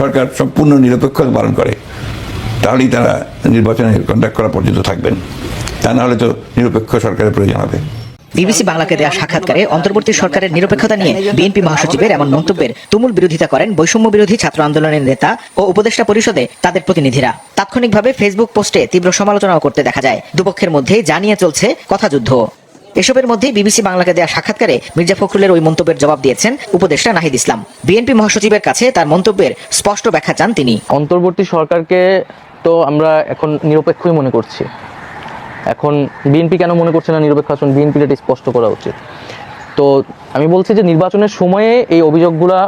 সরকার সম্পূর্ণ নিরপেক্ষতা পালন করে, তাহলেই তারা নির্বাচনে কন্ডাক্ট করা পর্যন্ত থাকবেন। তা না হলে তো নিরপেক্ষ সরকারের প্রয়োজন হবে। বিবিসি বাংলাকে দেয়া সাক্ষাৎকারে অন্তর্বর্তী সরকারের নিরপেক্ষতা নিয়ে বিএনপি মহাসচিবের এমন মন্তব্যের তুমুল বিরোধিতা করেন বৈষম্য বিরোধী ছাত্র আন্দোলনের নেতা ও উপদেষ্টা পরিষদে তাদের প্রতিনিধিরা। তাৎক্ষণিকভাবে ফেসবুক পোস্টে তীব্র সমালোচনাও করতে দেখা যায়। দুপক্ষের মধ্যে জানিয়ে চলছে কথাযুদ্ধ এসবের মধ্যেই বিবিসি বাংলাকে দেওয়া সাক্ষাৎকারে মির্জা ফখরুলের ওই মন্তব্যের জবাব দিয়েছেন উপদেষ্টা নাহিদ ইসলাম। বিএনপি মহাসচিবের কাছে তার মন্তব্যের স্পষ্ট ব্যাখ্যা চান তিনি। অন্তর্বর্তী সরকারকে তো আমরা এখন নিরপেক্ষই মনে করছি। এখন বিএনপি কেন মনে করছে না নিরপেক্ষ আসন? বিএনপির এটা স্পষ্ট করা উচিত। তো আমি বলছি যে নির্বাচনের সময়ে এই অভিযোগগুলা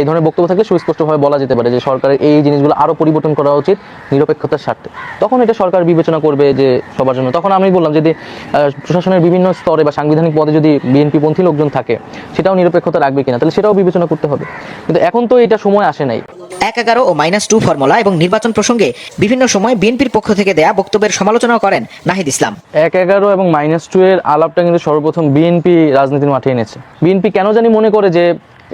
এই ধরনের বক্তব্য থাকলে সুস্পষ্টভাবে বলা যেতে পারে যে সরকারের এই জিনিসগুলো আরও পরিবর্তন করা উচিত নিরপেক্ষতার স্বার্থে। তখন এটা সরকার বিবেচনা করবে যে সবার জন্য। তখন আমি বললাম যদি প্রশাসনের বিভিন্ন স্তরে বা সাংবিধানিক পদে যদি বিএনপি পন্থী লোকজন থাকে সেটাও নিরপেক্ষতা রাখবে কিনা তাহলে সেটাও বিবেচনা করতে হবে। কিন্তু এখন তো এটা সময় আসে নাই। এক এগারো ও মাইনাস টু ফর্মুলা এবং নির্বাচন প্রসঙ্গে বিভিন্ন সময় বিএনপির পক্ষ থেকে দেয়া বক্তব্যের সমালোচনা করেন নাহিদ ইসলাম। এক এগারো এবং মাইনাস টু এর আলাপটা কিন্তু সর্বপ্রথম বিএনপি রাজনীতির মাঠে এনেছে। বিএনপি কেন জানি মনে করে যে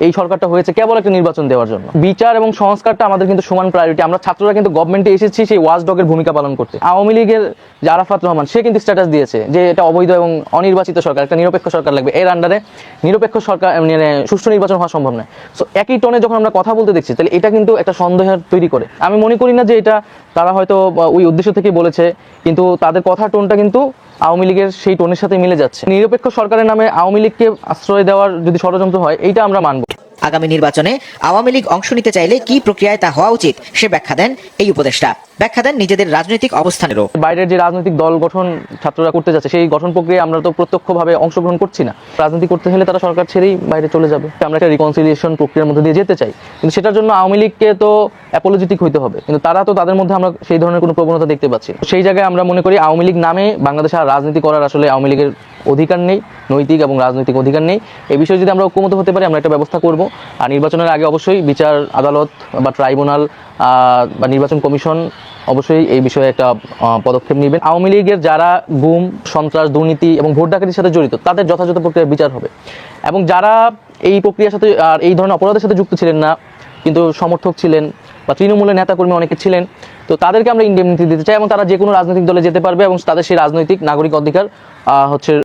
এই সরকারটা হয়েছে কেবল একটা নির্বাচন দেওয়ার জন্য। বিচার এবং সংস্কারটা আমাদের কিন্তু সমান প্রায়োরিটি আমরা ছাত্ররা কিন্তু গভর্নমেন্টে এসেছি সেই ওয়াচ ডগের ভূমিকা পালন করতে। আওয়ামী লীগের যে আরাফাত রহমান, সে কিন্তু স্ট্যাটাস দিয়েছে যে এটা অবৈধ এবং অনির্বাচিত সরকার, একটা নিরপেক্ষ সরকার লাগবে। এর আন্ডারে নিরপেক্ষ সরকার মানে সুষ্ঠু নির্বাচন হওয়া সম্ভব নয়। সো একই টনে যখন আমরা কথা বলতে দেখছি, তাহলে এটা কিন্তু একটা সন্দেহ তৈরি করে। আমি মনে করি না যে এটা তারা হয়তো ওই উদ্দেশ্য থেকে বলেছে, কিন্তু তাদের কথা টোনটা কিন্তু আওয়ামী লীগের সেই টোনের সাথে মিলে যাচ্ছে। নিরপেক্ষ সরকারের নামে আওয়ামী লীগকে আশ্রয় দেওয়ার যদি ষড়যন্ত্র হয়, এইটা আমরা মানব। আগামী নির্বাচনে আওয়ামী লীগ অংশ নিতে চাইলে কি প্রক্রিয়ায় তা হওয়া উচিত? সে ব্যাখ্যা দেন এই উপদেষ্টা। ব্যাখ্যা দেন নিজেদের রাজনৈতিক অবস্থানেরও। বাইরের যে রাজনৈতিক দল গঠন ছাত্ররা করতে যাচ্ছে, সেই গঠন প্রক্রিয়া আমরা তো প্রত্যক্ষভাবে অংশগ্রহণ করছি না। রাজনীতি করতে হলে তারা সরকার ছেড়েই বাইরে চলে যাবে। আমরা একটা রিকনসিলিয়েশন প্রক্রিয়ার মধ্যে দিয়ে যেতে চাই। কিন্তু সেটার জন্য আওয়ামী লীগকে তো অ্যাপোলজিটিক হইতে হবে। কিন্তু তারা তো তাদের মধ্যে আমরা সেই ধরনের কোনো প্রবণতা দেখতে পাচ্ছি সেই জায়গায় আমরা মনে করি আওয়ামী লীগ নামে বাংলাদেশে রাজনীতি করার আসলে আওয়ামী লীগের অধিকার নেই, নৈতিক এবং রাজনৈতিক অধিকার নেই। এই বিষয়ে যদি আমরা ঐক্যমত হতে পারি, আমরা একটা ব্যবস্থা করব। আর নির্বাচনের আগে অবশ্যই বিচার, আদালত বা ট্রাইব্যুনাল বা নির্বাচন কমিশন অবশ্যই এই বিষয়ে একটা পদক্ষেপ নেবেন। আওয়ামী লীগের যারা গুম, সন্ত্রাস, দুর্নীতি এবং ভোট ডাকাতির সাথে জড়িত, তাদের যথাযথ প্রক্রিয়ার বিচার হবে। এবং যারা এই প্রক্রিয়ার সাথে, আর এই ধরনের অপরাধের সাথে যুক্ত ছিলেন না, কিন্তু সমর্থক ছিলেন বা তৃণমূলের নেতাকর্মী অনেকে ছিলেন, তো তাদেরকে আমরা ইন্ডেমনিটি দিতে চাই এবং তারা যে কোনো রাজনৈতিক দলে যেতে পারবে এবং তাদের সেই রাজনৈতিক, নাগরিক অধিকার হচ্ছে